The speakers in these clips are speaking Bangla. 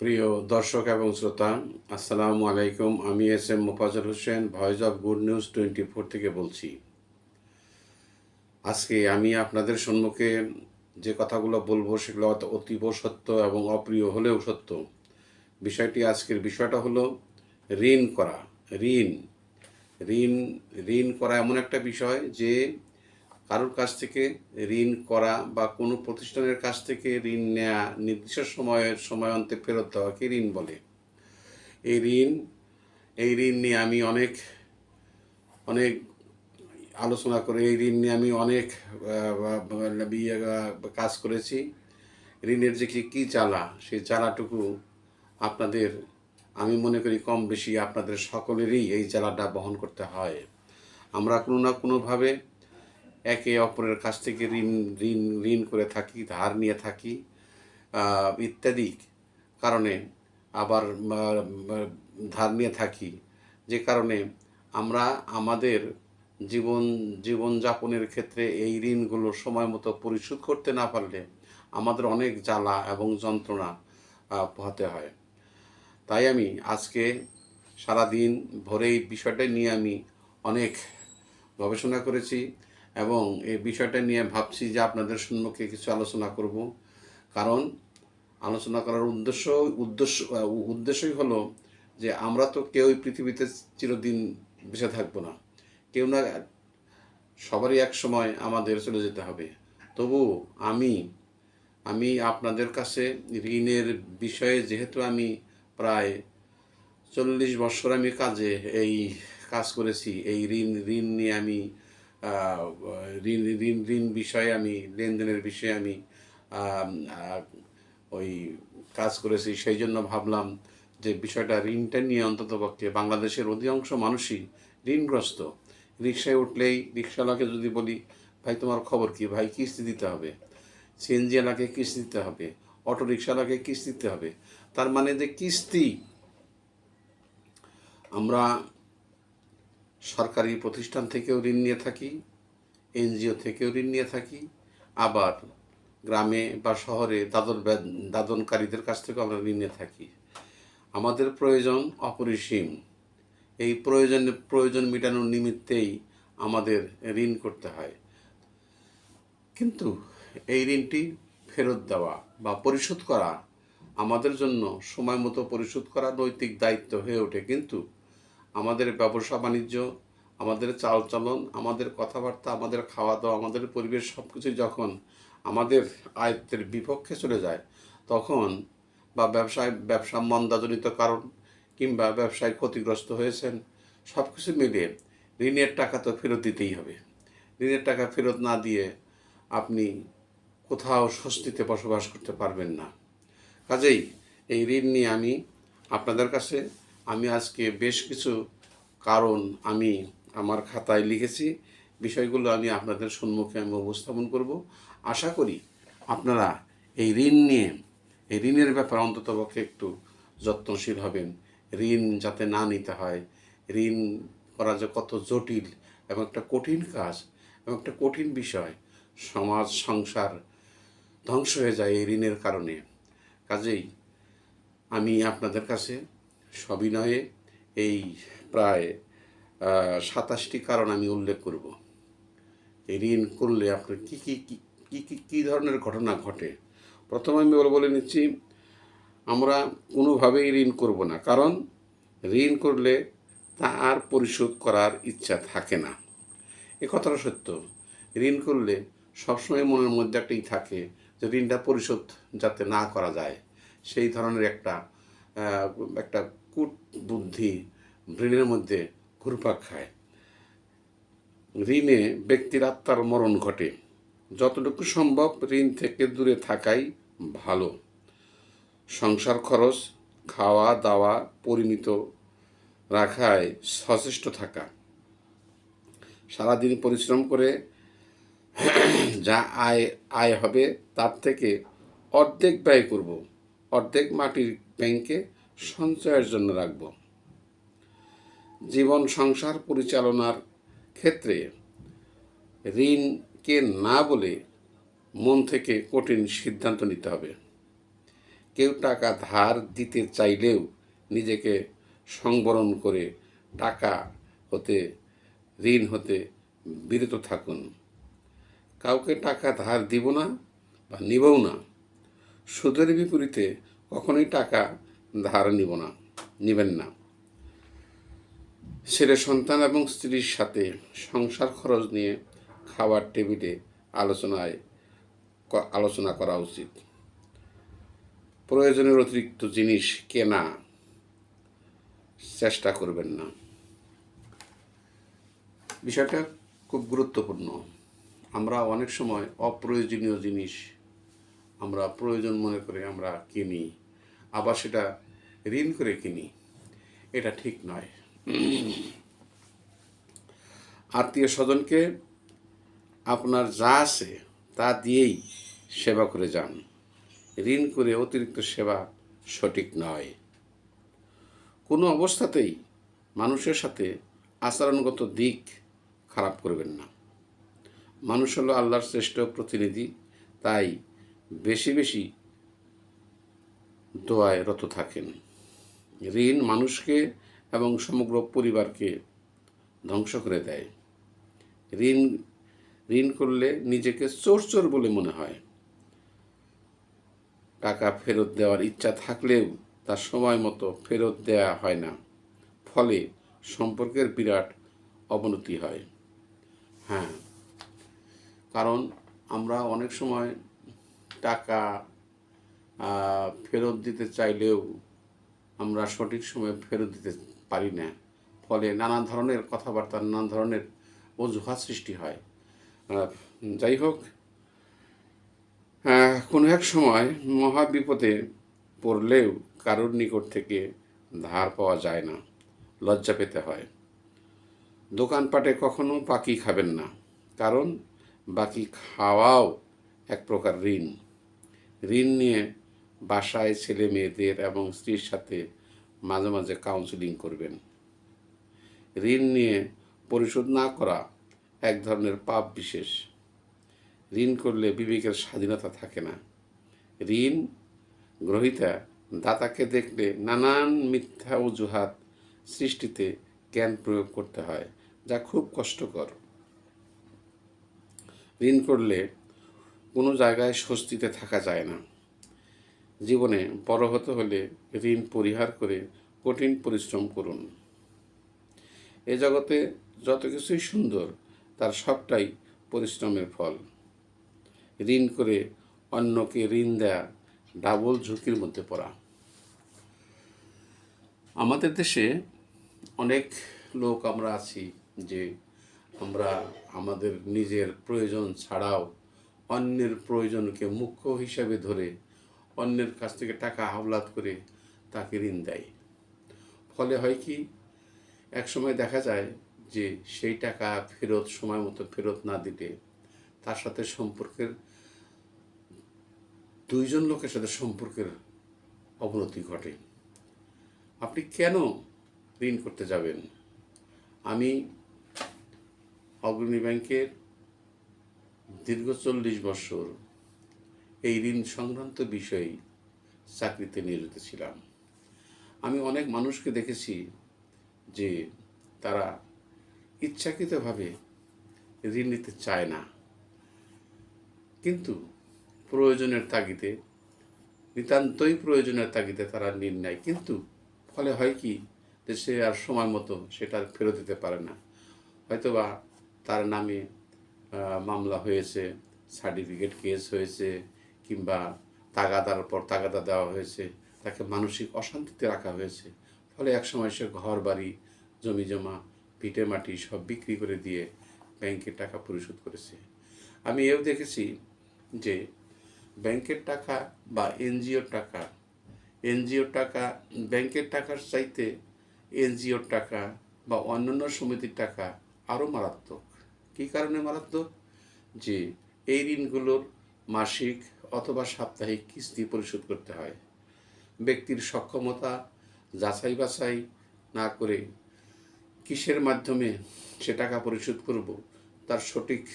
প্রিয় দর্শক এবং শ্রোতা, আসসালামু আলাইকুম। আমি S M Mofazzal Hossain voice of good news twenty four থেকে বলছি। আজকে আমি আপনাদের সম্মুখে যে কথাগুলো বলব সেগুলো অতীব সত্য এবং অপ্রিয় হলেও সত্য। বিষয়টি আজকের বিষয়টা হলো ঋণ করা। ঋণ। ঋণ ঋণ করা এমন একটা বিষয় যে কারোর কাছ থেকে ঋণ করা বা কোনো প্রতিষ্ঠানের কাছ থেকে ঋণ নেওয়া নির্দিষ্ট সময়ের সময়ান্তে ফেরত দেওয়াকে ঋণ বলে। এই ঋণ এই ঋণ নিয়ে আমি অনেক অনেক আলোচনা করে, এই ঋণ নিয়ে আমি অনেক কাজ করেছি। ঋণের যে কি, কী চালা সেই চালাটুকু আপনাদের, আমি মনে করি কম বেশি আপনাদের সকলেরই এই জ্বালাটা বহন করতে হয়। আমরা কোনো না কোনোভাবে একে অপরের কাছ থেকে ঋণ ঋণ ঋণ করে থাকি, ধার নিয়ে থাকি ইত্যাদি কারণে আবার ধার নিয়ে থাকি। যে কারণে আমরা আমাদের জীবন, জীবনযাপনের ক্ষেত্রে এই ঋণগুলো সময় মতো পরিশোধ করতে না পারলে আমাদের অনেক জ্বালা এবং যন্ত্রণা হতে হয়। তাই আমি আজকে সারাদিন ভরে এই বিষয়টা নিয়ে আমি অনেক গবেষণা করেছি। এবং এই বিষয়টা নিয়ে ভাবছি যে আপনাদের সম্মুখে কিছু আলোচনা করব। কারণ আলোচনা করার উদ্দেশ্য উদ্দেশ্য উদ্দেশ্যই হলো যে আমরা তো কেউই পৃথিবীতে চিরদিন বেঁচে থাকব না। কেউ না, সবারই এক সময় আমাদের চলে যেতে হবে। তবু আমি আমি আপনাদের কাছে ঋণের বিষয়ে যেহেতু আমি প্রায় চল্লিশ বছর আমি কাজে, এই কাজ করেছি, এই ঋণ ঋণ নিয়ে আমি ঋণ ঋণ ঋণ বিষয়ে আমি, লেনদেনের বিষয়ে আমি ওই কাজ করেছি। সেই জন্য ভাবলাম যে বিষয়টা ঋণটা নিয়ে অন্ততপক্ষে বাংলাদেশের অধিকাংশ মানুষই ঋণগ্রস্ত। রিক্সায় উঠলেই রিক্সাওয়ালাকে যদি বলি, ভাই, তোমার খবর কি? ভাই, কিস্তি দিতে হবে। সিএনজিওয়ালাকে কিস্তি দিতে হবে। অটো রিক্সাওয়ালাকে কিস্তি দিতে হবে। তার মানে যে কিস্তি, আমরা সরকারি প্রতিষ্ঠান থেকেও ঋণ নিয়ে থাকি, এনজিও থেকেও ঋণ নিয়ে থাকি। আবার গ্রামে বা শহরে দাদন দাদনকারীদের কাছ থেকেও আমরা ঋণ নিয়ে থাকি। আমাদের প্রয়োজন অপরিসীম। এই প্রয়োজন প্রয়োজন মেটানোর নিমিত্তেই আমাদের ঋণ করতে হয়। কিন্তু এই ঋণটি ফেরত দেওয়া বা পরিশোধ করা আমাদের জন্য সময় মতো পরিশোধ করা নৈতিক দায়িত্ব হয়ে ওঠে। কিন্তু আমাদের ব্যবসা বাণিজ্য, আমাদের চালচলন আমাদের কথাবার্তা, আমাদের খাওয়া দাওয়া আমাদের পরিবেশ সব কিছু যখন আমাদের আয়ত্তের বিপক্ষে চলে যায়, তখন বা ব্যবসায়, ব্যবসা মন্দাজনিত কারণ কিংবা ব্যবসায় ক্ষতিগ্রস্ত হয়েছেন সব কিছু মিলিয়ে ঋণের টাকা তো ফেরত দিতেই হবে। ঋণের টাকা ফেরত না দিয়ে আপনি কোথাও স্বস্তিতে বসবাস করতে পারবেন না। কাজেই এই ঋণ নিয়ে আমি আপনাদের কাছে আমি আজকে বেশ কিছু কারণ আমি আমার খাতায় লিখেছি। বিষয়গুলো আমি আপনাদের সম্মুখে আমি উপস্থাপন করব। আশা করি আপনারা এই ঋণ নিয়ে, এই ঋণের ব্যাপারে অন্ততপক্ষে একটু যত্নশীল হবেন। ঋণ যাতে না নিতে হয়, ঋণ করা যে কত জটিল এবং একটা কঠিন কাজ এবং একটা কঠিন বিষয়, সমাজ, সংসার ধ্বংস হয়ে যায় এই ঋণের কারণে। কাজেই আমি আপনাদের কাছে সবিনয়ে এই প্রায় সাতাশটি কারণ আমি উল্লেখ করব। এই ঋণ করলে আপনার কী কী কী কী কী ধরনের ঘটনা ঘটে? প্রথমে আমি বলে নিচ্ছি, আমরা কোনোভাবেই ঋণ করব না, কারণ ঋণ করলে তা আর পরিশোধ করার ইচ্ছা থাকে না। এ কথাটা সত্য। ঋণ করলে সবসময় মনের মধ্যে একটাই থাকে যে ঋণটা পরিশোধ যাতে না করা যায়। সেই ধরনের একটা একটা কূট বুদ্ধি ব্রেনের মধ্যে ঘুরপাক খায়। ঋণে ব্যক্তির আত্মার মরণ ঘটে। যতটুকু সম্ভব ঋণ থেকে দূরে থাকাই ভালো। সংসার খরচ, খাওয়া, দাওয়া পরিমিত রাখায় সচেষ্ট থাকা। সারাদিন পরিশ্রম করে যা আয় আয় হবে তার থেকে অর্ধেক ব্যয় করব। অর্ধেক মাটির ব্যাংকে সঞ্চয়ের জন্য রাখব। জীবন সংসার পরিচালনার ক্ষেত্রে ঋণকে না বলে মন থেকে কঠিন সিদ্ধান্ত নিতে হবে। কেউ টাকা ধার দিতে চাইলেও নিজেকে সংবরণ করে টাকা হতে, ঋণ হতে বিরত থাকুন। কাউকে টাকা ধার দিব না বা নিবও না। সুদের বিপরীতে কখনোই টাকা ধার নিব না, নিবেন না। ছেলে সন্তান এবং স্ত্রীর সাথে সংসার খরচ নিয়ে খাবার টেবিলে আলোচনায় আলোচনা করা উচিত। প্রয়োজনের অতিরিক্ত জিনিস কেনা চেষ্টা করবেন না। বিষয়টা খুব গুরুত্বপূর্ণ। আমরা অনেক সময় অপ্রয়োজনীয় জিনিস আমরা প্রয়োজন মনে করে আমরা কিনি, আবার সেটা ঋণ করে কিনি। এটা ঠিক নয়। আত্মীয় স্বজনকে আপনার যা আছে তা দিয়েই সেবা করে যান। ঋণ করে অতিরিক্ত সেবা সঠিক নয়। কোনো অবস্থাতেই মানুষের সাথে আচরণগত দিক খারাপ করবেন না। মানুষ হলো আল্লাহর শ্রেষ্ঠ প্রতিনিধি, তাই বেশি বেশি দোয়ায় রত থাকেন। ঋণ মানুষকে এবং সমগ্র পরিবারকে ধ্বংস করে দেয়। ঋণ ঋণ করলে নিজেকে চোর চোর বলে মনে হয়। টাকা ফেরত দেওয়ার ইচ্ছা থাকলেও তার সময় মতো ফেরত দেওয়া হয় না। ফলে সম্পর্কের বিরাট অবনতি হয়। হ্যাঁ কারণ আমরা অনেক সময় টাকা ফেরত দিতে চাইলেও আমরা সঠিক সময়ে ফেরত দিতে পারি না। ফলে নানা ধরনের কথাবার্তা নানা ধরনের অজুহাত সৃষ্টি হয়। যাই হোক কোনো এক সময় মহা বিপদে পড়লেও কারোর নিকট থেকে ধার পাওয়া যায় না, লজ্জা পেতে হয়। দোকানপাটে কখনো বাকি খাবেন না, কারণ বাকি খাওয়াও এক প্রকার ঋণ। ঋণ নিয়ে বাসায় ছেলে মেয়েদের এবং স্ত্রীর সাথে মাঝে মাঝে কাউন্সিলিং করবেন। ঋণ নিয়ে পরিশোধ না করা এক ধরনের পাপ বিশেষ। ঋণ করলে বিবেকের স্বাধীনতা থাকে না। ঋণ গ্রহিতা দাতাকে দেখলে নানান মিথ্যা অজুহাত সৃষ্টিতে জ্ঞান প্রয়োগ করতে হয়, যা খুব কষ্টকর। ঋণ করলে কোনো জায়গায় স্বস্তিতে থাকা যায় না। জীবনে বড় হতে হলে ঋণ পরিহার করে কঠিন পরিশ্রম করুন। এ জগতে যত কিছুই সুন্দর, তার সবটাই পরিশ্রমের ফল। ঋণ করে অন্যকে ঋণ দেয়া ডাবল ঝুঁকির মধ্যে পড়া। আমাদের দেশে অনেক লোক আমরা আছি যে আমরা আমাদের নিজের প্রয়োজন ছাড়াও অন্যের প্রয়োজনকে মুখ্য হিসাবে ধরে অন্যের কাছ থেকে টাকা হাওলাত করে তাকে ঋণ দেয়। ফলে হয় কি এক সময় দেখা যায় যে সেই টাকা ফেরত সময় মতো ফেরত না দিলে তার সাথে সম্পর্কের দুইজন লোকের সাথে সম্পর্কের অবনতি ঘটে। আপনি কেন ঋণ করতে যাবেন? আমি অগ্রণী ব্যাংকের দীর্ঘ চল্লিশ বছর এই ঋণ সংক্রান্ত বিষয়ে চাকরিতে নিয়োজিত ছিলাম। আমি অনেক মানুষকে দেখেছি যে তারা ইচ্ছাকৃতভাবে ঋণ নিতে চায় না। কিন্তু প্রয়োজনের তাগিদে, নিতান্তই প্রয়োজনের তাগিদে তারা ঋণ নেয়। কিন্তু ফলে হয় কি যে সে আর সময় মতো সেটা ফেরত দিতে পারে না। হয়তোবা তার নামে মামলা হয়েছে, সার্টিফিকেট কেস হয়েছে কিংবা তাগাদার পর তাগাদা দেওয়া হয়েছে, তাকে মানসিক অশান্তিতে রাখা হয়েছে। ফলে একসময় সে ঘর বাড়ি জমি জমা ভিটে মাটি সব বিক্রি করে দিয়ে ব্যাংকের টাকা পরিশোধ করেছে। আমি এও দেখেছি যে ব্যাংকের টাকা বা এনজিওর টাকা এনজিওর টাকা, ব্যাংকের টাকার চাইতে এনজিওর টাকা বা অন্যান্য সমিতির টাকা আরও মারাত্মক। কী কারণে মারাত্মক? যে এই ঋণগুলোর মাসিক অথবা সাপ্তাহিক কিস্তি পরিশোধ করতে হয়। ব্যক্তির সক্ষমতা যাচাই বাছাই না করে কিসের মাধ্যমে সে টাকা পরিশোধ করব, তার সঠিক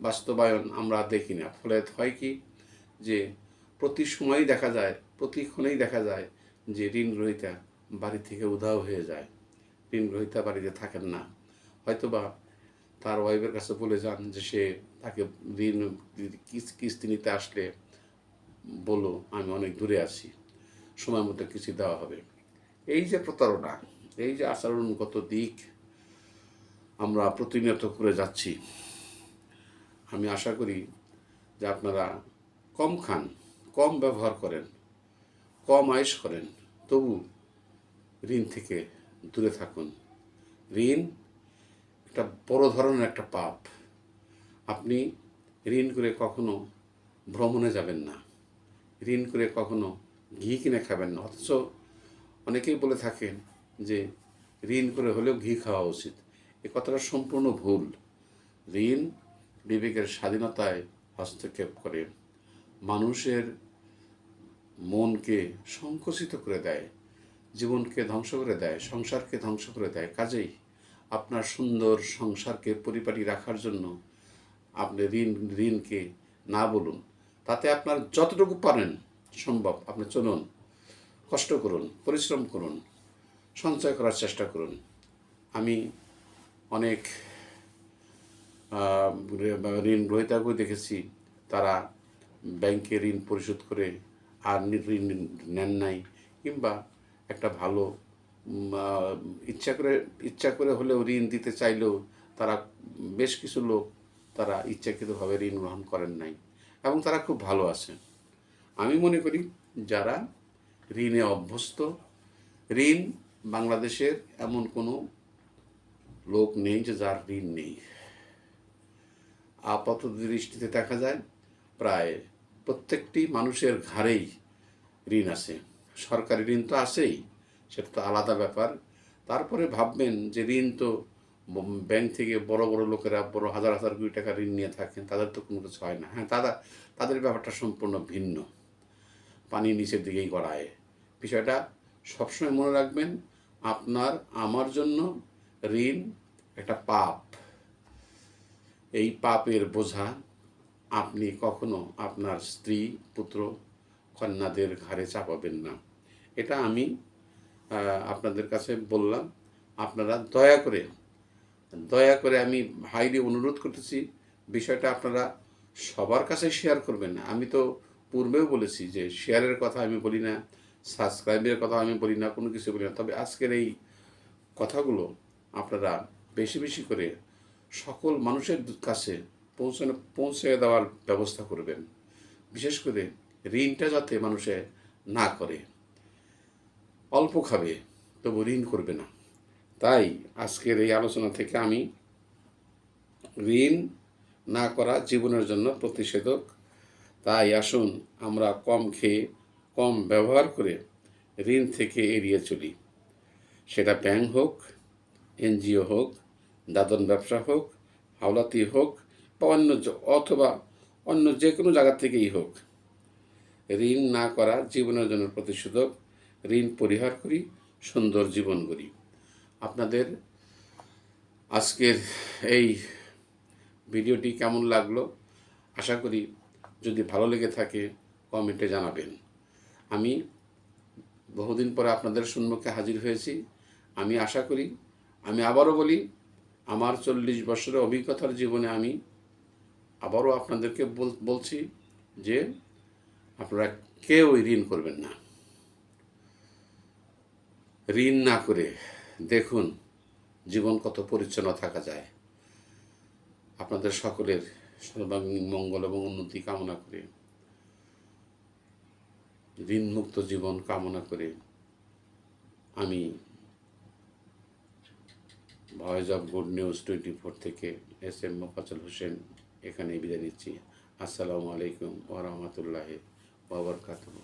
বাস্তবায়ন আমরা দেখি না। ফলে হয় কি যে প্রতি সময়ই দেখা যায় প্রতিক্ষণেই দেখা যায় যে ঋণ গ্রহিতা বাড়ি থেকে উধাও হয়ে যায়। ঋণ গ্রহিতা বাড়িতে থাকেন না। হয়তোবা তার ওয়াইফের কাছে বলে যান যে সে তাকে ঋণ, কিস- কিস্তি নিতে আসলে বলো, আমি অনেক দূরে আছি, সময় মতো কিছু দেওয়া হবে। এই যে প্রতারণা, এই যে আচরণগত দিক আমরা প্রতিনিয়ত করে যাচ্ছি, আমি আশা করি যে আপনারা কম খান, কম ব্যবহার করেন, কম আয়েস করেন, তবু ঋণ থেকে দূরে থাকুন। ঋণ একটা বড় ধরনের একটা পাপ। আপনি ঋণ করে কখনো ভ্রমণে যাবেন না। ঋণ করে কখনো ঘি কিনে খাবেন না। অথচ অনেকেই বলে থাকেন যে ঋণ করে হলেও ঘি খাওয়া উচিত। এ কথাটা সম্পূর্ণ ভুল। ঋণ বিবেকের স্বাধীনতায় হস্তক্ষেপ করে। মানুষের মনকে সংকুচিত করে দেয়। জীবনকে ধ্বংস করে দেয়। সংসারকে ধ্বংস করে দেয়। কাজেই আপনার সুন্দর সংসারকে পরিপাটি রাখার জন্য আপনি ঋণ, ঋণকে না বলুন। তাতে আপনার যতটুকু পারেন সম্ভব আপনি চলুন, কষ্ট করুন, পরিশ্রম করুন, সঞ্চয় করার চেষ্টা করুন। আমি অনেক ঋণ গ্রহীতাকেও দেখেছি, তারা ব্যাংকে ঋণ পরিশোধ করে আর ঋণ নেন নাই কিংবা একটা ভালো ইচ্ছা করে ইচ্ছা করে হলেও ঋণ দিতে চাইলেও তারা বেশ কিছু লোক তারা ইচ্ছাকৃতভাবে ঋণ গ্রহণ করেন নাই এবং তারা খুব ভালো আছে আমি মনে করি যারা ঋণে অভ্যস্ত, ঋণ বাংলাদেশের এমন কোনো লোক নেই যে যার ঋণ নেই। আপাত দৃষ্টিতে দেখা যায় প্রায় প্রত্যেকটি মানুষের ঘাড়েই ঋণ আছে। সরকারি ঋণ তো আছেই। সেটা তো আলাদা ব্যাপার। তারপরে ভাববেন যে ঋণ তো ব্যাংক থেকে বড় বড় লোকেরা বড় হাজার হাজার কোটি টাকা ঋণ নিয়ে থাকেন, তাদের তো কোনো কিছু হয় না। হ্যাঁ তারা, তাদের ব্যাপারটা সম্পূর্ণ ভিন্ন। পানি নিচের দিকেই গড়ায়। বিষয়টা সবসময় মনে রাখবেন, আপনার, আমার জন্য ঋণ একটা পাপ। এই পাপের বোঝা আপনি কখনো আপনার স্ত্রী, পুত্র, কন্যাদের ঘাড়ে চাপাবেন না। এটা আমি আপনাদের কাছে বললাম, আপনারা দয়া করে দয়া করে আমি হাইলি অনুরোধ করতেছি, বিষয়টা আপনারা সবার কাছে শেয়ার করবেন না। আমি তো পূর্বেও বলেছি যে শেয়ারের কথা আমি বলি না সাবস্ক্রাইবের কথা আমি বলি না, কোনো কিছু বলি না। তবে আজকের এই কথাগুলো আপনারা বেশি বেশি করে সকল মানুষের কাছে পৌঁছানো, পৌঁছে দেওয়ার ব্যবস্থা করবেন। বিশেষ করে ঋণটা যাতে মানুষে না করে। অল্প খাবে, তবু ঋণ করবে না। তাই আজকের এই আলোচনা থেকে আমি ঋণ না করা জীবনের জন্য প্রতিষেধক। তাই আসুন আমরা কম খেয়ে কম ব্যবহার করে ঋণ থেকে এড়িয়ে চলি। সেটা ব্যাংক হোক, এনজিও হোক, দাদন ব্যবসা হোক, হাওলাতি হোক, বা অন্য অথবা অন্য যে কোনো জায়গা থেকেই হোক, ঋণ না করা জীবনের জন্য প্রতিষেধক। ঋণ পরিহার করি, সুন্দর জীবন করি। আপনাদের আজকের এই ভিডিওটি কেমন লাগল? আশা করি যদি ভালো লেগে থাকে, কমেন্টে জানাবেন। আমি বহুদিন পরে আপনাদের সম্মুখে হাজির হয়েছি। আমি আশা করি, আমি আবারও বলি, আমার চল্লিশ বছরের অভিজ্ঞতার জীবনে আমি আবারও আপনাদেরকে বল- বলছি যে, আপনারা কেউই ঋণ করবেন না। ঋণ না করে দেখুন জীবন কত পরিচ্ছন্ন থাকা যায়। আপনাদের সকলের সর্বাঙ্গীন মঙ্গল এবং উন্নতি কামনা করে। ঋণমুক্ত জীবন কামনা করে আমি Voice of Good News twenty four থেকে এস এম মোফাজল হোসেন এখানে বিদায় নিচ্ছি। আসসালামু আলাইকুম ওরহমতুল্লাহ ওবরকাতুহ